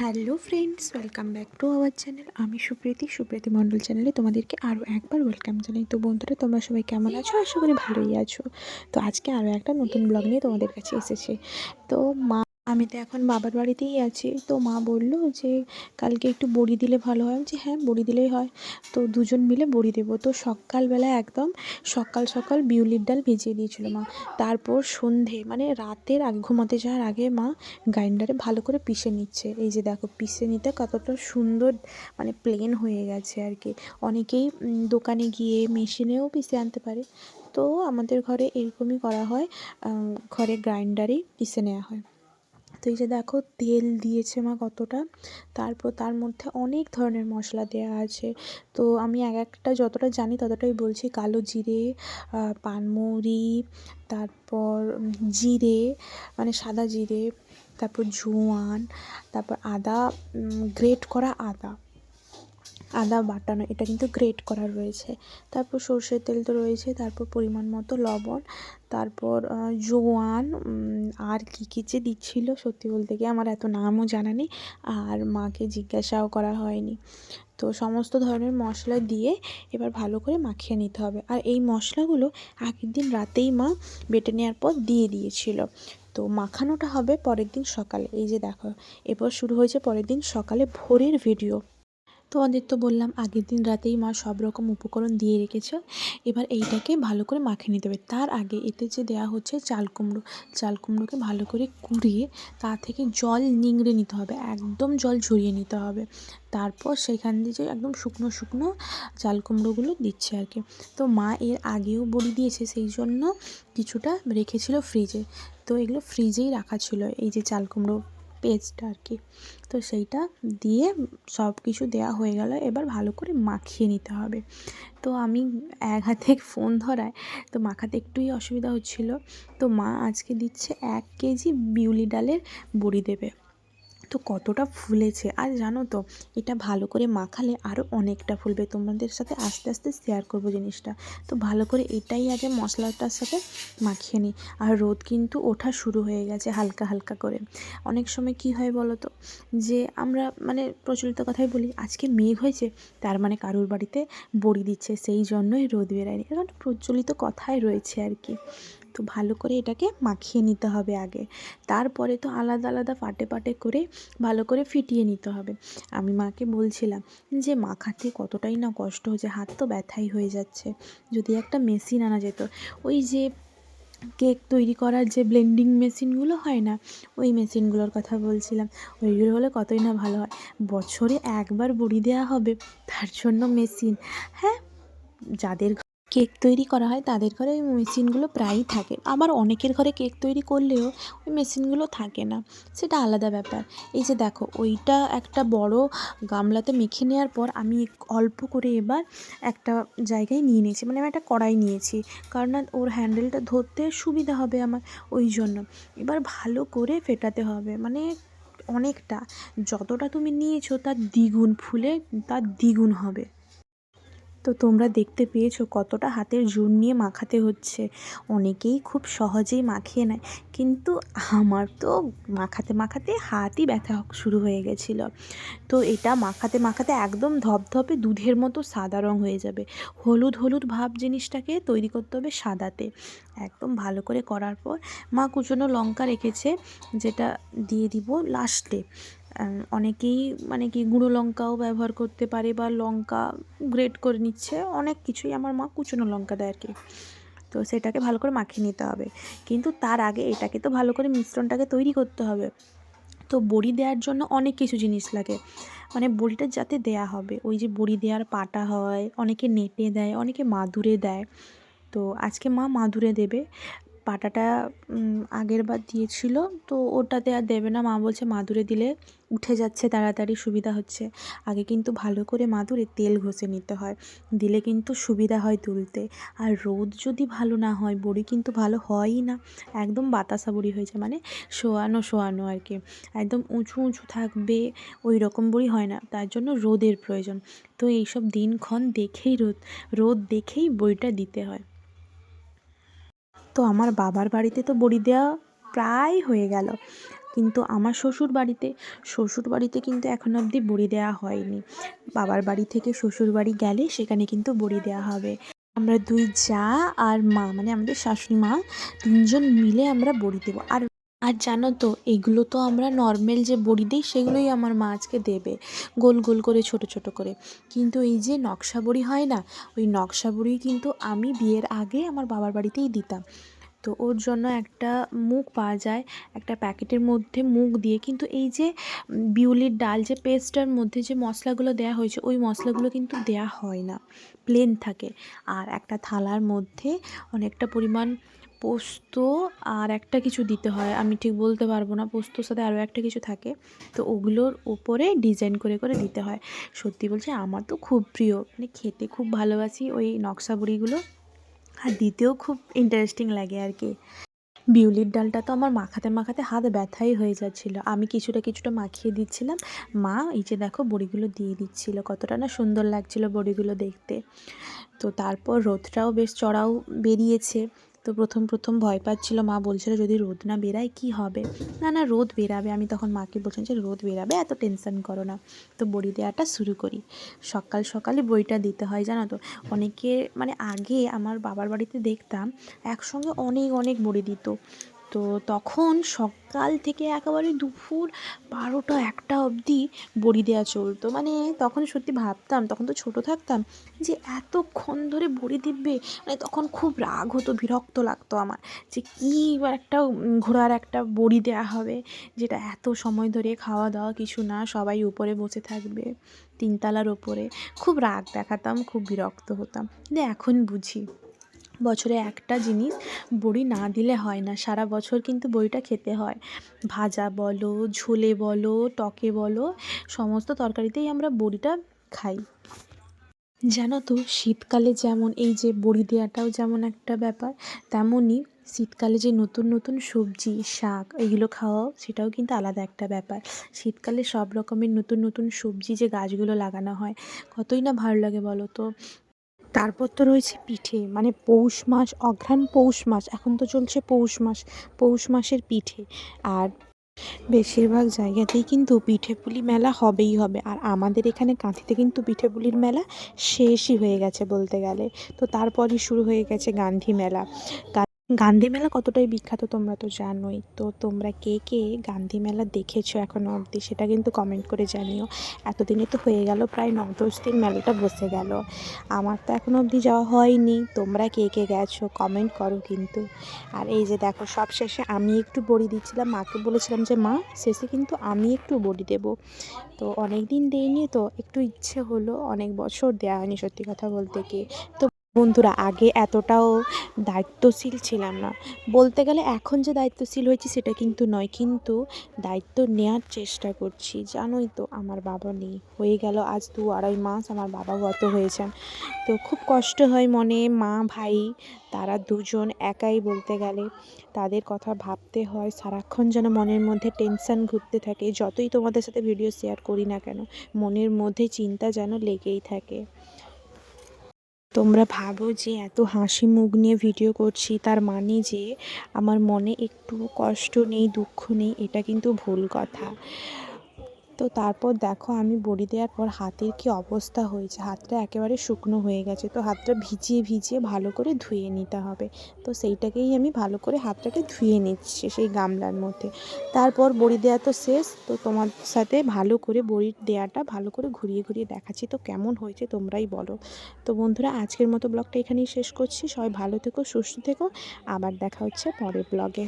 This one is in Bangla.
Hello friends, welcome back to our channel. আমি সুপ্রীতি সুপ্রীতি মণ্ডল চ্যানেলে তোমাদেরকে আরও একবার ওয়েলকাম জানাই। তো বন্ধুরা, তোমরা সবাই কেমন আছো? আশা করি ভালোই আছো। তো আজকে আরও একটা নতুন ব্লগ নিয়ে তোমাদের কাছে এসেছে। তো মা আমি তো এখন বাবার বাড়িতেই আছি। তো মা বলল যে, কালকে একটু বড়ি দিলে ভালো হয়। যে হ্যাঁ বড়ি দিলেই হয়। তো দুজন মিলে বড়ি দেবো। তো সকালবেলা একদম সকাল সকাল বিউলির ডাল ভিজিয়ে দিয়েছিল মা। তারপর সন্ধে মানে রাতের আগে, ঘুমাতে যাওয়ার আগে মা গ্রাইন্ডারে ভালো করে পিষে নিচ্ছে। এই যে দেখো, পিষে নিতে কতটা সুন্দর মানে প্লেন হয়ে গেছে আর কি। অনেকেই দোকানে গিয়ে মেশিনেও পিষে আনতে পারে। তো আমাদের ঘরে এরকমই করা হয় ঘরে গ্রাইন্ডারেই পিষে নেওয়া হয়। তো এই যে দেখো তেল দিয়েছে মা কতটা। তারপর তার মধ্যে অনেক ধরনের মশলা দেওয়া আছে। তো আমি এক একটা যতটা জানি ততটাই বলছি। কালো জিরে পানমৌরি, তারপর জিরে মানে সাদা জিরে, তারপর জোয়ান, তারপর আদা গ্রেট করা আদা। আদা বাটানো এটা কিন্তু গ্রেট করা রয়েছে। তারপর সর্ষের তেল তো রয়েছে, তারপর পরিমাণ মতো লবণ, তারপর জোয়ান আর কী কী যে দিচ্ছিল, সত্যি বলতে গিয়ে আমার এত নামও জানা নেই, আর মাকে জিজ্ঞাসাও করা হয়নি। তো সমস্ত ধরনের মশলা দিয়ে এবার ভালো করে মাখিয়ে নিতে হবে। আর এই মশলাগুলো আগের দিন রাতেই মা বেটে নেওয়ার পর দিয়ে দিয়েছিল। তো মাখানোটা হবে পরের দিন সকালে। এই যে দেখো, এরপর শুরু হয়েছে পরের দিন সকালে ভোরের ভিডিও তোমাদের তো বললাম, আগের দিন রাতেই মা সব রকম উপকরণ দিয়ে রেখেছে, এবার এইটাকে ভালো করে মাখে নিতে হবে। তার আগে এতে যে দেওয়া হচ্ছে চাল কুমড়ো, চাল কুমড়োকে ভালো করে কুড়িয়ে তা থেকে জল নিংড়ে নিতে হবে, একদম জল ঝরিয়ে নিতে হবে। তারপর সেখান দিয়ে যে একদম শুকনো শুকনো চাল কুমড়োগুলো দিচ্ছে আর কি। তো মা এর আগেও বড়ি দিয়েছে, সেই জন্য কিছুটা রেখেছিল ফ্রিজে তো এগুলো ফ্রিজেই রাখা ছিল, এই যে চাল কুমড়ো পেস্টটা আর কি। তো সেইটা দিয়ে সব কিছু দেওয়া হয়ে গেল। এবার ভালো করে মাখিয়ে নিতে হবে। তো আমি এক হাতে ফোন ধরায় তো মাখাতে একটুই অসুবিধা হচ্ছিল। তো মা আজকে দিচ্ছে এক কেজি বিউলি ডালের বড়ি দেবে। তো কতটা ফুলেছে। আর জানো তো, এটা ভালো করে মাখালে আরও অনেকটা ফুলবে। তোমাদের সাথে আস্তে আস্তে শেয়ার করব জিনিসটা। তো ভালো করে এটাই আগে মশলাটার সাথে মাখিয়ে নিই। আর রোদ কিন্তু ওঠা শুরু হয়ে গেছে হালকা হালকা করে। অনেক সময় কি হয় বলো তো, যে আমরা মানে প্রচলিত কথাই বলি, আজকে মেঘ হয়েছে, তার মানে কারুর বাড়িতে বড়ি দিচ্ছে, সেই জন্যই রোদ বেরায়নি। একটা প্রচলিত কথাই রয়েছে আর কি। তো ভালো করে এটাকে মাখিয়ে নিতে হবে আগে। তারপরে তো আলাদা আলাদা পাটে পাটে করে ভালো করে ফিটিয়ে নিতে হবে। আমি মাকে বলছিলাম যে, মাখাতে কতটাই না কষ্ট হচ্ছে, হাত তো ব্যথাই হয়ে যাচ্ছে। যদি একটা মেশিন আনা যেত, ওই যে কেক তৈরি করার যে ব্লেন্ডিং মেশিনগুলো হয় না, ওই মেশিনগুলোর কথা বলছিলাম, ওইগুলো হলে কতই না ভালো হয়। বছরে একবার বড়ি দেওয়া হবে, তার জন্য মেশিন। হ্যাঁ যাদের কেক তৈরি করা হয়, তাদের ঘরে ওই মেশিনগুলো প্রায়ই থাকে। আবার অনেকের ঘরে কেক তৈরি করলেও ওই মেশিনগুলো থাকে না। সেটা আলাদা ব্যাপার। এই যে দেখো, ওইটা একটা বড় গামলাতে মেখে নেওয়ার পর আমি অল্প করে এবার একটা জায়গায় নিয়ে নিয়েছি। মানে আমি একটা কড়াই নিয়েছি। কারণ ওর হ্যান্ডেলটা ধরতে সুবিধা হবে আমার ওই জন্য। এবার ভালো করে ফেটাতে হবে। মানে অনেকটা। যতটা তুমি নিয়েছো তার দ্বিগুণ, ফুলে তার দ্বিগুণ হবে। তো তোমরা দেখতে পেয়েছ কতটা হাতের জোর নিয়ে মাখাতে হচ্ছে। অনেকেই খুব সহজেই মাখিয়ে নেয়। কিন্তু আমার তো মাখাতে মাখাতে হাতই ব্যথা শুরু হয়ে গেছিল। তো এটা মাখাতে মাখাতে একদম ধপধপে দুধের মতো সাদা রং হয়ে যাবে। হলুদ হলুদ ভাব জিনিসটাকে তৈরি করতে হবে সাদাতে। একদম ভালো করে করার পর মা কুচনো লঙ্কা রেখেছে, যেটা দিয়ে দিব লাস্টে অনেকেই মানে কি গুঁড়ো লঙ্কাও ব্যবহার করতে পারে বা লঙ্কা গ্রেট করে নিচ্ছে। অনেক কিছুই আমার মা কুচনো লঙ্কা দেয় আর কি। তো সেটাকে ভালো করে মাখিয়ে নিতে হবে। কিন্তু তার আগে এটাকে তো ভালো করে মিশ্রণটাকে তৈরি করতে হবে। তো বড়ি দেওয়ার জন্য অনেক কিছু জিনিস লাগে। মানে বড়িটা যাতে দেয়া হবে। ওই যে বড়ি দেওয়ার পাটা হয়, অনেকে নেটে দেয়, অনেকে মাদুরে দেয়। তো আজকে মা মাদুরে দেবে। পাটাটা আগের বার দিয়েছিল, তো ওটাতে আর দেবে না। মা বলছে, মাদুরে দিলে উঠে যাচ্ছে, তাড়াতাড়ি সুবিধা হচ্ছে। আগে কিন্তু ভালো করে মাদুরে তেল ঘষে নিতে হয়, দিলে কিন্তু সুবিধা হয় তুলতে। আর রোদ যদি ভালো না হয়, বড়ি কিন্তু ভালো হয়ই না। একদম বাতাসা বড়ি হয়ে যায় মানে শোয়ানো শোয়ানো আর কি। একদম উঁচু উঁচু থাকবে ওই রকম বড়ি হয় না, তার জন্য রোদের প্রয়োজন। তো এইসব দিনক্ষণ দেখেই রোদ রোদ দেখেই বইটা দিতে হয়। তো আমার বাবার বাড়িতে তো বড়ি দেওয়া প্রায় হয়ে গেল। কিন্তু আমার শ্বশুর বাড়িতে শ্বশুর বাড়িতে কিন্তু এখন অবধি বড়ি দেওয়া হয়নি। বাবার বাড়ি থেকে শ্বশুর বাড়ি গেলে সেখানে কিন্তু বড়ি দেওয়া হবে। আমরা দুই যা আর মা মানে আমাদের শাশুড়ি মা, তিনজন মিলে আমরা বড়ি দেবো। আর আর জানো তো, এগুলো তো আমরা নর্মাল যে বড়ি দিই, সেগুলোই আমার মা আজকে দেবে, গোল গোল করে, ছোট ছোট করে। কিন্তু এই যে নকশা বড়ি হয় না, ওই নকশা বড়ি কিন্তু আমি বিয়ের আগে আমার বাবার বাড়িতেই দিতাম। তো ওর জন্য একটা মুখ পাওয়া যায়, একটা প্যাকেটের মধ্যে মুখ দিয়ে, কিন্তু এই যে বিউলির ডাল যে পেস্টটার মধ্যে যে মশলাগুলো দেওয়া হয়েছে, ওই মশলাগুলো কিন্তু দেওয়া হয় না প্লেন থাকে। আর একটা থালার মধ্যে অনেকটা পরিমাণ পোস্ত আর একটা কিছু দিতে হয়। আমি ঠিক বলতে পারব না, পোস্তর সাথে আরও একটা কিছু থাকে। তো ওগুলোর ওপরে ডিজাইন করে করে দিতে হয়। সত্যি বলছি, আমার তো খুব প্রিয়। মানে খেতে খুব ভালোবাসি ওই নকশা বড়িগুলো। আর দিতেও খুব ইন্টারেস্টিং লাগে আর কি। বিউলির ডালটা তো আমার মাখাতে মাখাতে হাত ব্যথাই হয়ে যাচ্ছিল। আমি কিছুটা কিছুটা মাখিয়ে দিচ্ছিলাম। মা, এই যে দেখো বড়িগুলো দিয়ে দিচ্ছিল, কতটা না সুন্দর লাগছিল বড়িগুলো দেখতে। তো তারপর রোদটাও বেশ চড়াও বেরিয়েছে। তো প্রথম প্রথম ভয় পাচ্ছিল, মা বলছিল, যদি রোদ না বেরায়, কি হবে? না না, রোদ বেরাবে। আমি তখন মাকে বলছিলাম যে, রোদ বেরাবে, এত টেনশন করো না। তো বড়ি দেওয়াটা শুরু করি। সকাল, সকালে বইটা দিতে হয়, জানো তো? অনেকে মানে আগে আমার বাবার বাড়িতে দেখতাম, একসঙ্গে অনেক অনেক বড়ি দিত। তো তখন সকাল থেকে একেবারে দুপুর বারোটা, একটা অবধি বড়ি দেওয়া চলতো। মানে তখন সত্যি ভাবতাম, তখন তো ছোট থাকতাম, যে এতক্ষণ ধরে বড়ি দিবে মানে তখন খুব রাগ হতো, বিরক্ত লাগতো আমার, যে কী একটা ঘোড়ার একটা বড়ি দেওয়া হবে, যেটা এত সময় ধরে খাওয়া দাওয়া কিছু না, সবাই উপরে বসে থাকবে, তিনতলার ওপরে খুব রাগ দেখাতাম, খুব বিরক্ত হতাম। কিন্তু এখন বুঝি। বছরে একটা জিনিস বড়ি না দিলে হয় না। সারা বছর কিন্তু বড়িটা খেতে হয়। ভাজা বলো, ঝোলে বলো, টকে বলো, সমস্ত তরকারিতেই আমরা বড়িটা খাই। জানো তো, শীতকালে যেমন এই যে বড়ি দেওয়াটাও যেমন একটা ব্যাপার, তেমনই শীতকালে যে নতুন নতুন সবজি, শাক এগুলো খাওয়াও সেটাও কিন্তু আলাদা একটা ব্যাপার। শীতকালে সব রকমের নতুন নতুন সবজি যে গাছগুলো লাগানো হয়, কতই না ভালো লাগে বলো তো? তারপর তো রয়েছে পিঠে মানে পৌষ মাস, অঘ্রাণ পৌষ মাস, এখন তো চলছে পৌষ মাস, পৌষ মাসের পিঠে। আর বেশিরভাগ জায়গাতেই কিন্তু পিঠেপুলি মেলা হবেই হবে। আর আমাদের এখানে কাঁথিতে কিন্তু পিঠেপুলির মেলা শেষই হয়ে গেছে বলতে গেলে। তো তারপরই শুরু হয়ে গেছে গান্ধী মেলা। গান্ধী মেলা কতটাই বিখ্যাত তোমরা তো জানোই। তো তোমরা কে কে গান্ধী মেলা দেখেছ এখনও অবধি সেটা কিন্তু কমেন্ট করে জানিও। এতদিনে তো হয়ে গেল প্রায় ন দশ দিন মেলাটা বসে গেল। আমার তো এখনও অবধি যাওয়া হয়নি। তোমরা কে কে গেছো কমেন্ট করো কিন্তু। আর এই যে দেখো, সব শেষে আমি একটু বড়ি দিচ্ছিলাম, মাকে বলেছিলাম যে, মা, শেষে কিন্তু আমি একটু বড়ি দেব। তো অনেক দিন দেইনি তো, একটু ইচ্ছে হলো, অনেক বছর দেওয়া হয়নি সত্যি কথা বলতে কি তো বন্ধুরা, আগে এতটাও দায়িত্বশীল ছিলাম না। বলতে গেলে এখন যে দায়িত্বশীল হয়েছি সেটা কিন্তু নয়, কিন্তু দায়িত্ব নেওয়ার চেষ্টা করছি। জানোই তো, আমার বাবা নেই। হয়ে গেল আজ দু আড়াই মাস, আমার বাবা গত হয়েছেন। তো খুব কষ্ট হয় মনে, মা, ভাই, তারা দুজন একাই বলতে গেলে। তাদের কথা ভাবতে হয়, সারাক্ষণ যেন মনের মধ্যে টেনশন ঘুরতে থাকে। যতই তোমাদের সাথে ভিডিও শেয়ার করি না কেন, মনের মধ্যে চিন্তা যেন লেগেই থাকে। তোমরা ভাবো যে এত হাসি মুখ নিয়ে ভিডিও করছি, তার মানে যে আমার মনে একটু কষ্ট নেই, দুঃখ নেই, এটা কিন্তু ভুল কথা। তো তারপর দেখো আমি বড়ি দেওয়ার পর হাতের কি অবস্থা হয়েছে। হাতটা একেবারে শুকনো হয়ে গেছে, তো হাতটা ভিজিয়ে ভিজিয়ে ভালো করে ধুয়ে নিতে হবে। তো সেইটাকেই আমি ভালো করে হাতটাকে ধুয়ে নিচ্ছি সেই গামলার মধ্যে। তারপর বড়ি দেওয়া তো শেষ, তো তোমার সাথে ভালো করে বড়ি দেওয়াটা ভালো করে ঘুরিয়ে ঘুরিয়ে দেখাচ্ছি। তো কেমন হয়েছে তোমরাই বলো। তো বন্ধুরা, আজকের মতো ব্লগটা এখানেই শেষ করছি। সবাই ভালো থেকো, সুস্থ থেকো। আবার দেখা হচ্ছে পরের ব্লগে।